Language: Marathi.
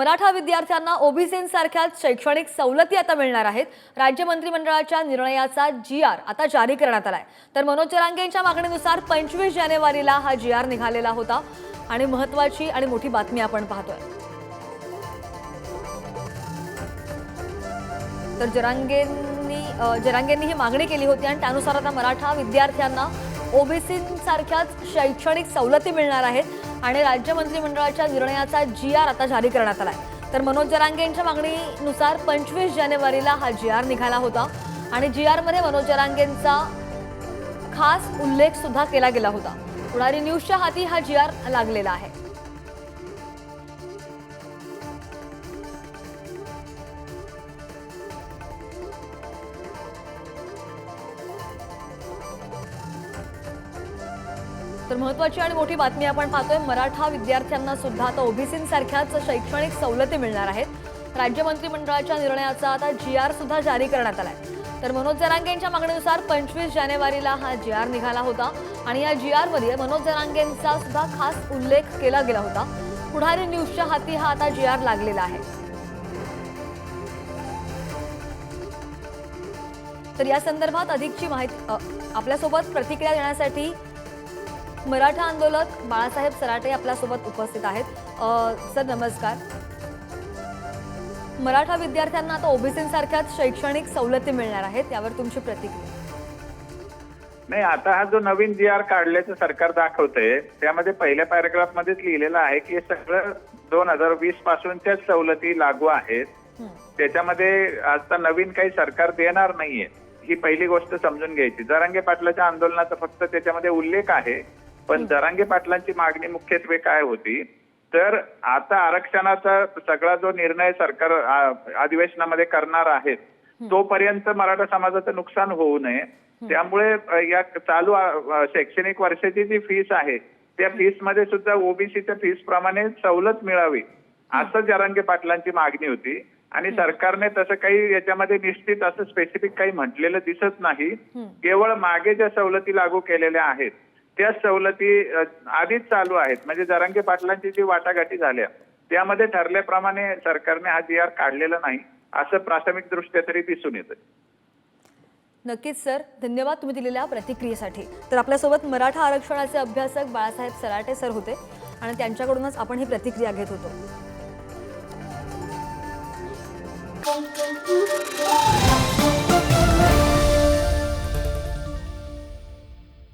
मराठा विद्यार्थ्यांना ओबीसींसारख्या शैक्षणिक सवलती आता मिळणार आहेत. राज्य मंत्रिमंडळाच्या निर्णयाचा जी आर आता जारी करण्यात आलाय. तर मनोज जरांगेंच्या मागणीनुसार पंचवीस जानेवारीला हा जी आर निघालेला होता. आणि महत्वाची आणि मोठी बातमी आपण पाहतोय. तर जरांगेंनी जरांगेंनी ही मागणी केली होती आणि त्यानुसार आता मराठा विद्यार्थ्यांना ओबीसींसारख्याच शैक्षणिक सवलती मिळणार आहेत. आणि राज्य मंत्रिमंडळाच्या निर्णयाचा जी आर आता जारी करण्यात आहे तर मनोज जरांगेंच्या मागणीनुसार पंचवीस जानेवारीला हा जी आर निघाला होता. आणि जी आरमध्ये मनोज जरांगेंचा खास उल्लेख सुद्धा केला गेला होता. पुढारी न्यूजच्या हाती हा जी आर लागलेला आहे. तर महत्वाची आणि मोठी बातमी आपण पाहतोय मराठा विद्यार्थ्यांना सुद्धा आता ओबीसींसारख्याच शैक्षणिक सवलती मिळणार आहेत. राज्य मंत्रिमंडळाच्या निर्णयाचा आता जी आर सुद्धा जारी करण्यात आलाय. तर मनोज जरांगेंच्या मागणीनुसार पंचवीस जानेवारीला हा जी आर निघाला होता आणि या जी आरमध्ये मनोज जरांगेंचा सुद्धा खास उल्लेख केला गेला होता. पुढारी न्यूजच्या हाती हा आता जी आर लागलेला आहे. तर या संदर्भात अधिकची माहिती आपल्यासोबत प्रतिक्रिया देण्यासाठी मराठा आंदोलक बाळासाहेब सराटे आपल्यासोबत उपस्थित आहेत. सर नमस्कार. मराठा विद्यार्थ्यांना आता ओबीसींसारख्याच शैक्षणिक सवलती मिळणार आहेत यावर तुमची प्रतिक्रिया? नाही आता हा जो नवीन जी आर काढल्याचं सरकार दाखवतंय त्यामध्ये पहिल्या पॅराग्राफ मध्येच लिहिलेलं आहे की हे सगळं दोन हजार वीस पासूनच्याच सवलती लागू आहेत. हं. त्याच्यामध्ये आता नवीन काही सरकार देणार नाहीये ही पहिली गोष्ट समजून घ्यायची. जरांगे पाटलाच्या आंदोलनाचा फक्त त्याच्यामध्ये उल्लेख आहे. पण जरांगे पाटलांची मागणी मुख्यत्वे काय होती? तर आता आरक्षणाचा सगळा जो निर्णय सरकार अधिवेशनामध्ये करणार आहेत तोपर्यंत मराठा समाजाचं नुकसान होऊ नये. त्यामुळे या चालू शैक्षणिक वर्षाची जी फीस आहे त्या फीसमध्ये सुद्धा ओबीसीच्या फीस प्रमाणे सवलत मिळावी असं जरांगे पाटलांची मागणी होती. आणि सरकारने तसं काही याच्यामध्ये निश्चित असं स्पेसिफिक काही म्हटलेलं दिसत नाही. केवळ मागे ज्या सवलती लागू केलेल्या आहेत त्या सवलती आधीच चालू आहेत. म्हणजे जरांगे पाटलांची जी वाटाघाटी झाल्या त्यामध्ये ठरल्याप्रमाणे सरकारने हा जी आर काढलेला नाही असं प्राथमिक दृष्ट्या तरी दिसून येतं नक्कीच सर. धन्यवाद तुम्ही दिलेल्या प्रतिक्रियेसाठी. तर आपल्यासोबत मराठा आरक्षणाचे अभ्यासक बाळासाहेब सराटे सर होते आणि त्यांच्याकडूनच आपण ही प्रतिक्रिया घेत होतो.